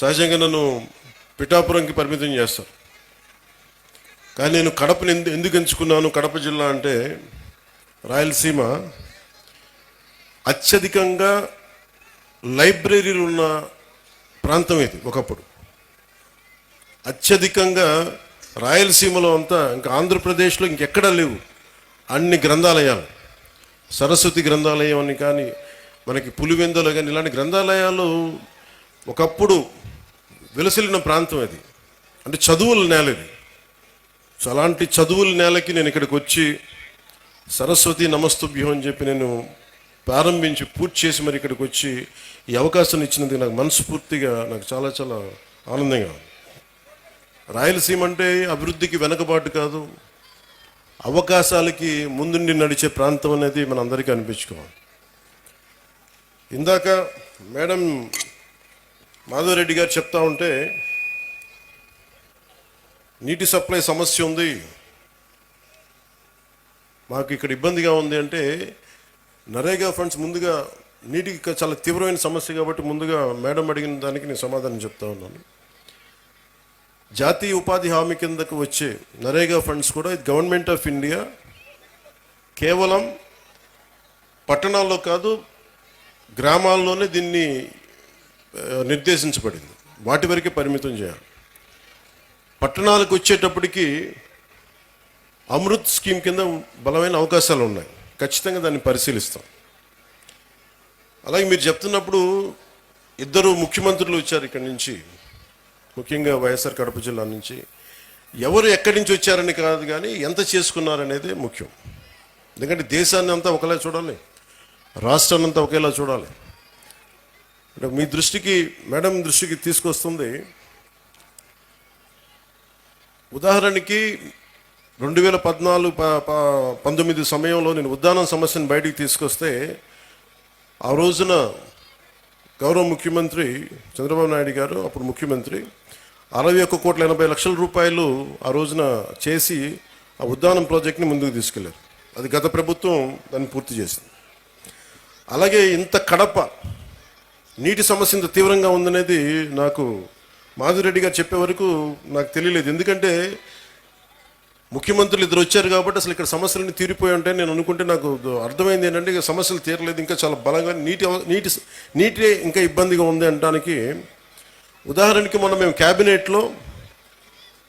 సహజంగా నన్ను పిఠాపురంకి పరిమితం చేస్తారు. కానీ నేను కడపని ఎందు ఎందుకు ఎంచుకున్నాను? కడప జిల్లా అంటే రాయలసీమ అత్యధికంగా లైబ్రరీలు ఉన్న ప్రాంతం ఇది ఒకప్పుడు. అత్యధికంగా రాయలసీమలో అంతా ఇంకా ఆంధ్రప్రదేశ్లో ఇంకెక్కడా లేవు. అన్ని గ్రంథాలయాలు. సరస్వతి గ్రంథాలయం అని కానీ మనకి పులివెందులు కానీ ఇలాంటి గ్రంథాలయాలు ఒకప్పుడు వెలసిల్లిన ప్రాంతం అది. అంటే చదువుల నేల ఇది. సో అలాంటి చదువుల నేలకి నేను ఇక్కడికి వచ్చి సరస్వతి నమస్తుభ్యం అని చెప్పి నేను ప్రారంభించి పూర్తి చేసి మరి ఇక్కడికి వచ్చి ఈ అవకాశం ఇచ్చినందుకు నాకు మనస్ఫూర్తిగా నాకు చాలా చాలా ఆనందంగా ఉంది. రాయలసీమ అంటే అభివృద్ధికి వెనకబాటు కాదు. అవకాశాలకి ముందుండి నడిచే ప్రాంతం అనేది మన అందరికీ అనిపించుకోవాలి. ఇందాక మేడం మాధవరెడ్డి గారు చెప్తా ఉంటే నీటి సప్లై సమస్య ఉంది. మాకు ఇక్కడ ఇబ్బందిగా ఉంది అంటే నరేగా ఫండ్స్ ముందుగా నీటికి చాలా తీవ్రమైన సమస్య కాబట్టి ముందుగా మేడం అడిగిన దానికి నేను సమాధానం చెప్తా ఉన్నాను. జాతీయ ఉపాధి హామీ కిందకు వచ్చే నరేగా ఫండ్స్ కూడా ఇది గవర్నమెంట్ ఆఫ్ ఇండియా కేవలం పట్టణాల్లో కాదు గ్రామాల్లోనే దీన్ని నిర్దేశించబడింది. వాటి వరకే పరిమితం చేయాలి. పట్టణాలకు వచ్చేటప్పటికి అమృత్ స్కీమ్ కింద బలమైన అవకాశాలు ఉన్నాయి. ఖచ్చితంగా దాన్ని పరిశీలిస్తాం. అలాగే మీరు చెప్తున్నప్పుడు ఇద్దరు ముఖ్యమంత్రులు వచ్చారు ఇక్కడి నుంచి. ముఖ్యంగా వైఎస్ఆర్ కడప జిల్లా నుంచి. ఎవరు ఎక్కడి నుంచి వచ్చారని కాదు కానీ ఎంత చేసుకున్నారనేది ముఖ్యం. ఎందుకంటే దేశాన్ని అంతా ఒకలా చూడాలి. రాష్ట్రాన్ని అంతా ఒకేలా చూడాలి. మీ దృష్టికి మేడం దృష్టికి తీసుకొస్తుంది. ఉదాహరణకి రెండు వేల పద్నాలుగు ప- ప- పంతొమ్మిది సమయంలో నేను ఉద్దానం సమస్యను బయటికి తీసుకొస్తే ఆ రోజున గౌరవ ముఖ్యమంత్రి చంద్రబాబు నాయుడు గారు అప్పుడు ముఖ్యమంత్రి అరవై ఒక్క కోట్ల ఎనభై లక్షల రూపాయలు ఆ రోజున చేసి ఆ ఉద్దానం ప్రాజెక్ట్ని ముందుకు తీసుకెళ్ళారు. అది గత ప్రభుత్వం దాన్ని పూర్తి చేసింది. అలాగే ఇంత కడప నీటి సమస్య ఇంత తీవ్రంగా ఉందనేది నాకు మాధురెడ్డి గారు చెప్పే వరకు నాకు తెలియలేదు. ఎందుకంటే ముఖ్యమంత్రులు ఇద్దరు వచ్చారు కాబట్టి అసలు ఇక్కడ సమస్యలన్నీ తీరిపోయి ఉంటే నేను అనుకుంటే నాకు అర్థమైంది ఏంటంటే ఇక సమస్యలు తీరలేదు ఇంకా చాలా బలంగా నీటి నీటి నీటి ఇంకా ఇబ్బందిగా ఉంది అనడానికి ఉదాహరణకి మొన్న మేము క్యాబినెట్లో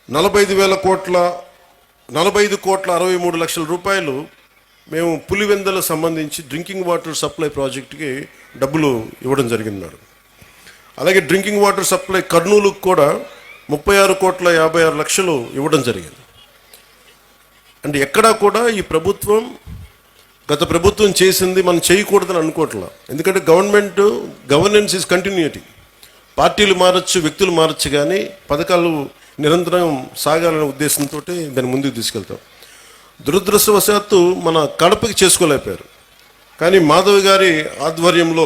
నలభై ఐదు వేల కోట్ల నలభై ఐదు కోట్ల అరవై మూడు లక్షల రూపాయలు మేము పులివెందల సంబంధించి డ్రింకింగ్ వాటర్ సప్లై ప్రాజెక్టుకి డబ్బులు ఇవ్వడం జరిగింది మేడం అలాగే డ్రింకింగ్ వాటర్ సప్లై కర్నూలుకు కూడా ముప్పై ఆరు కోట్ల యాభై ఆరు లక్షలు ఇవ్వడం జరిగింది. అండ్ ఎక్కడా కూడా ఈ ప్రభుత్వం గత ప్రభుత్వం చేసింది మనం చేయకూడదని అనుకోవట్లా. ఎందుకంటే గవర్నమెంట్ గవర్నెన్స్ ఈజ్ కంటిన్యూటీ పార్టీలు మారచ్చు వ్యక్తులు మారచ్చు కానీ పథకాలు నిరంతరం సాగాలనే ఉద్దేశంతో దాన్ని ముందుకు తీసుకెళ్తాం. దురదృష్టవశాత్తు మన కడపకి చేసుకోలేకపోయారు. కానీ మాధవ్ గారి ఆధ్వర్యంలో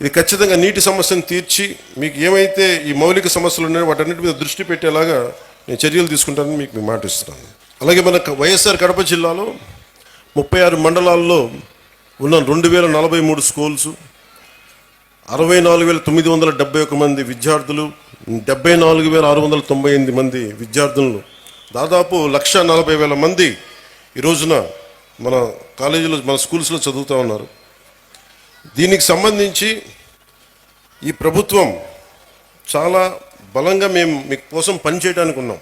ఇది ఖచ్చితంగా నీటి సమస్యను తీర్చి మీకు ఏమైతే ఈ మౌలిక సమస్యలు ఉన్నాయో వాటన్నిటి మీద దృష్టి పెట్టేలాగా నేను చర్యలు తీసుకుంటానని మీకు మీకు మాట ఇస్తున్నాను. అలాగే మన వైఎస్ఆర్ కడప జిల్లాలో ముప్పై ఆరు మండలాల్లో ఉన్న రెండు వేల నలభై మూడు స్కూల్స్ అరవై నాలుగు వేల తొమ్మిది వందల డెబ్బై ఒక మంది విద్యార్థులు డెబ్బై నాలుగు వేల ఆరు వందల తొంభై ఎనిమిది మంది విద్యార్థులను దాదాపు లక్ష నలభై వేల మంది ఈ రోజున మన కాలేజీలో మన స్కూల్స్లో చదువుతూ ఉన్నారు. దీనికి సంబంధించి ఈ ప్రభుత్వం చాలా బలంగా మేము మీ కోసం పనిచేయడానికి ఉన్నాం.